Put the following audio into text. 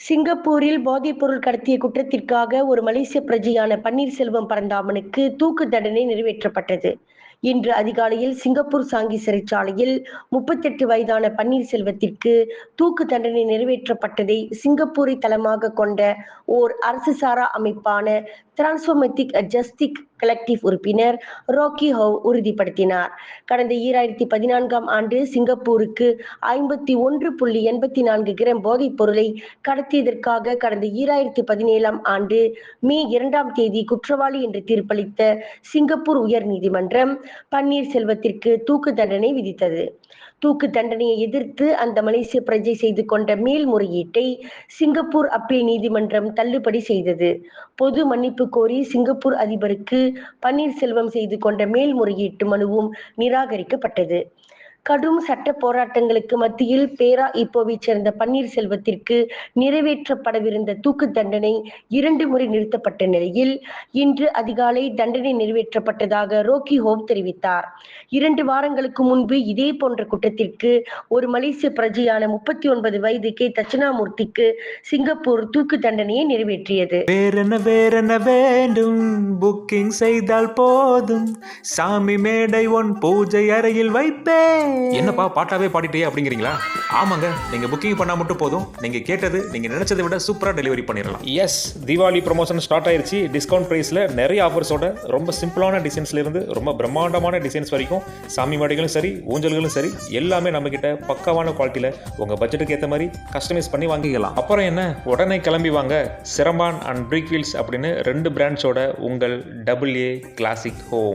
சிங்கப்பூரில் போதைப்பொருள் கடத்திய குற்றத்திற்காக ஒரு மலேசிய பிரஜையான பன்னீர்செல்வம் பரந்தாமனுக்கு தூக்கு தண்டனை நிறைவேற்றப்பட்டது. இன்று அதிகாலையில் சிங்கப்பூர் சாங்கி சிறைச்சாலையில் முப்பத்தெட்டு வயதான பன்னீர்செல்வத்திற்கு தூக்கு தண்டனை நிறைவேற்றப்பட்டதை சிங்கப்பூரை தளமாக கொண்ட ஓர் அரசு சாரா அமைப்பான டிரான்ஸ்போமேட்டிக் ஜஸ்டிக் கலெக்டிவ் உறுப்பினர் ராக்கி ஹவ் உறுதிப்படுத்தினார். கடந்த ஈராயிரத்தி பதினான்காம் ஆண்டு சிங்கப்பூருக்கு ஐம்பத்தி ஒன்று புள்ளி எண்பத்தி நான்கு கிராம் போதைப் பொருளை கடத்தியதற்காக கடந்த ஈராயிரத்தி பதினேழாம் ஆண்டு மே இரண்டாம் தேதி குற்றவாளி என்று தீர்ப்பளித்த சிங்கப்பூர் உயர் நீதிமன்றம் பன்னீர்செல்வத்திற்கு தூக்கு தண்டனை விதித்தது. தூக்கு தண்டனையை எதிர்த்து அந்த மலேசிய பிரஜை செய்து கொண்ட மேல்முறையீட்டை சிங்கப்பூர் அப்பீல் நீதிமன்றம் தள்ளுபடி செய்தது. பொது மன்னிப்பு கோரி சிங்கப்பூர் அதிபருக்கு பன்னீர்செல்வம் செய்து கொண்ட மேல்முறையீட்டு மனுவும் நிராகரிக்கப்பட்டது. கடும் சட்ட போராட்டங்களுக்கு மத்தியில் பேரா இப்போவைச் சேர்ந்த பன்னீர்செல்வத்திற்கு நிறைவேற்றப்படவிருந்த தூக்கு தண்டனை இரண்டு முறை நிறுத்தப்பட்ட நிலையில் இன்று அதிகாலை தண்டனை நிறைவேற்றப்பட்டதாக ரோக்கி ஹோப் தெரிவித்தார். இரண்டு வாரங்களுக்கு முன்பு இதே போன்ற குற்றத்திற்கு ஒரு மலேசிய பிரஜையான முப்பத்தி ஒன்பது வயது கே. தட்சிணாமூர்த்திக்கு சிங்கப்பூர் தூக்கு தண்டனையை நிறைவேற்றியது. வேறென வேறென வேண்டும்? புக்கிங் செய்தால் போதும். சாமி மேடை ஒன் பூஜை அறையில் வைப்பேன். என்னப்பா பாட்டாவே பாடிட்டே அப்படிங்கிறீங்களா? ஆமாங்க நீங்க புக்கிங் பண்ணா மட்டும் போதும். நீங்க கேட்டது நீங்க நினைச்சதை விட சூப்பரா டெலிவரி பண்ணிடலாம். எஸ் தீபாவளி ப்ரொமோஷன் ஸ்டார்ட் ஆயிருச்சு. டிஸ்கவுண்ட் ப்ரைஸில் நிறைய ஆஃபர்ஸோட ரொம்ப சிம்பிளான டிசைன்ஸ்ல இருந்து ரொம்ப பிரம்மாண்டமான டிசைன்ஸ் வரைக்கும் சாமி மாடிகளும் சரி ஊஞ்சல்களும் சரி எல்லாமே நம்ம கிட்ட பக்காவான குவாலிட்டியில் உங்க பட்ஜெட்டுக்கு ஏற்ற மாதிரி கஸ்டமைஸ் பண்ணி வாங்கிக்கலாம். அப்புறம் என்ன? உடனே கிளம்பி வாங்க. சிரம்பான் அண்ட் பிரீக் வீல்ஸ் அப்படின்னு ரெண்டு பிராண்ட்ஸோட உங்கள் டபுள் ஏ கிளாசிக் ஹோம்